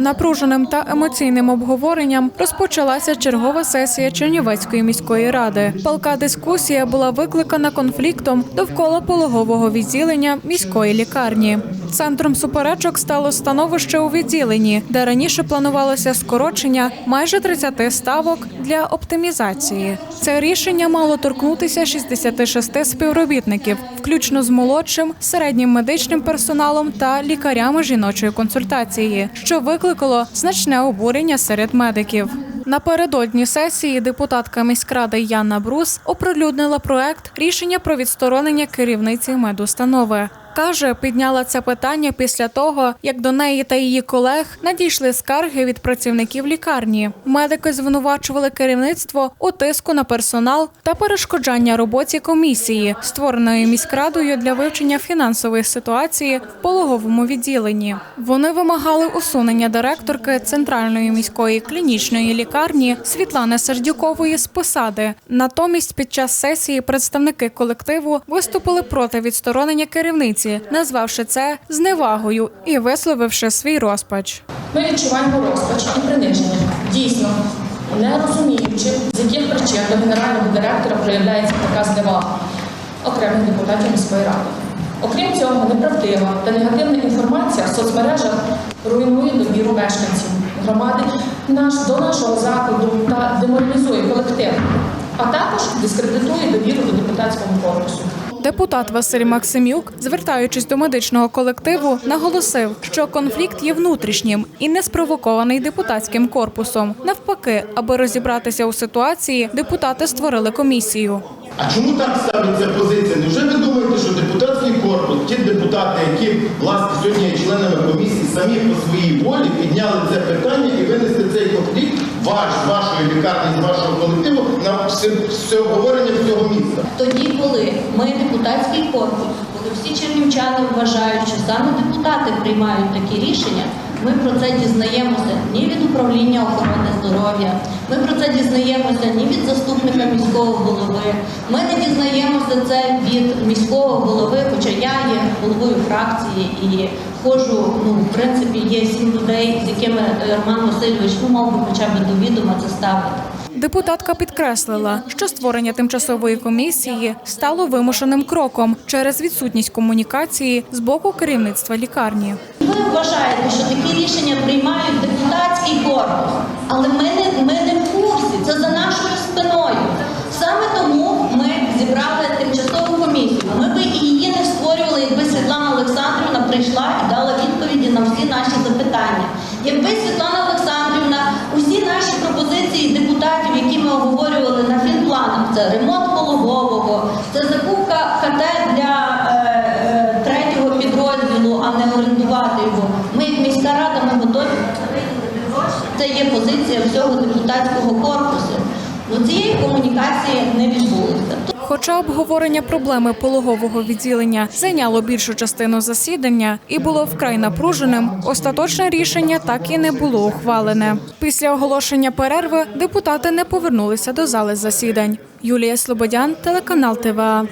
Напруженим та емоційним обговоренням розпочалася чергова сесія Чернівецької міської ради. Палка дискусія була викликана конфліктом довкола пологового відділення міської лікарні. Центром суперечок стало становище у відділенні, де раніше планувалося скорочення майже 30 ставок для оптимізації. Це рішення мало торкнутися 66 співробітників, включно з молодшим, середнім медичним персоналом та лікарями жіночої консультації, що викликало значне обурення серед медиків. Напередодні сесії депутатка міськради Яна Брус оприлюднила проект рішення про відсторонення керівниці медустанови. Каже, підняла це питання після того, як до неї та її колег надійшли скарги від працівників лікарні. Медики звинувачували керівництво у тиску на персонал та перешкоджання роботі комісії, створеної міськрадою для вивчення фінансової ситуації в пологовому відділенні. Вони вимагали усунення директорки центральної міської клінічної лікарні Світлани Сердюкової з посади. Натомість, під час сесії представники колективу виступили проти відсторонення керівниці, назвавши це зневагою і висловивши свій розпач. Ми відчуваємо розпач і приниження. Дійсно, не розуміючи, з яких причин до генерального директора проявляється така зневага окремих депутатів міської ради. Окрім цього, неправдива та негативна інформація в соцмережах руйнує довіру мешканців громади наш, до нашого закладу та деморалізує колектив, а також дискредитує довіру до депутатського корпусу. Депутат Василь Максимюк, звертаючись до медичного колективу, наголосив, що конфлікт є внутрішнім і не спровокований депутатським корпусом. Навпаки, аби розібратися у ситуації, депутати створили комісію. А чому так ставиться позиція? Невже ви думаєте, що ті депутати, які власне сьогодні є членами комісії, самі по своїй волі підняли це питання і винесли цей конфлікт ваш, вашої лікарні, з вашого колективу на все, все обговорення всього міста? Тоді, коли ми депутатський корпус, коли всі чернівчани вважають, що саме депутати приймають такі рішення, ми про це дізнаємося ні від управління охорони здоров'я, ми про це дізнаємося ні від заступника міського голови. Ми не дізнаємося це від головою фракції і ходжу, ну в принципі, є сім людей, з якими е, Роман Васильович ну, мав би хоча б до відома це ставити. Депутатка підкреслила, що створення тимчасової комісії стало вимушеним кроком через відсутність комунікації з боку керівництва лікарні. Ви вважаєте, що такі рішення приймають депутатський корпус, але ми не, ми не в курсі, це за нашою спиною. Саме тому ми зібрали тимчасову комісію. Ми би і її не створювали, прийшла і дала відповіді на всі наші запитання. Якби Світлана Олександрівна усі наші пропозиції депутатів, які ми обговорювали на фінпланах, це ремонт пологового, це закупка ХТ для е, е, третього підрозділу, а не орендувати його. Ми, як міська рада, ми готові. Це є позиція всього депутатського корпусу. Ну цієї комунікації не відбулося. Хоча обговорення проблеми пологового відділення зайняло більшу частину засідання і було вкрай напруженим, остаточне рішення так і не було ухвалене. Після оголошення перерви депутати не повернулися до зали засідань. Юлія Слободян, телеканал ТВА.